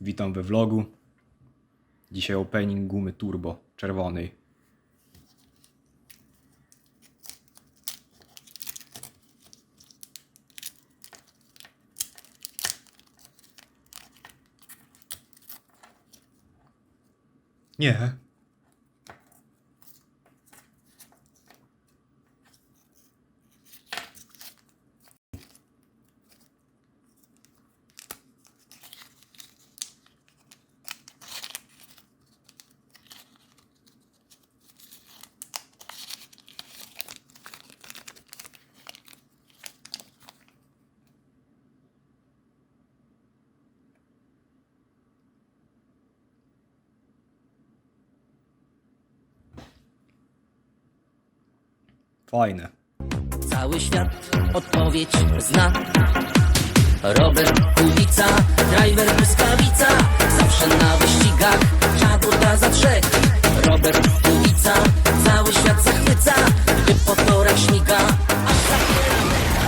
Witam we vlogu. Dzisiaj opening gumy turbo czerwonej. Nie. Fajne. Cały świat odpowiedź zna. Robert Kulica, driver błyskawica, zawsze na wyścigach, czadu da za trzech. Robert Kulica, cały świat zachwyca,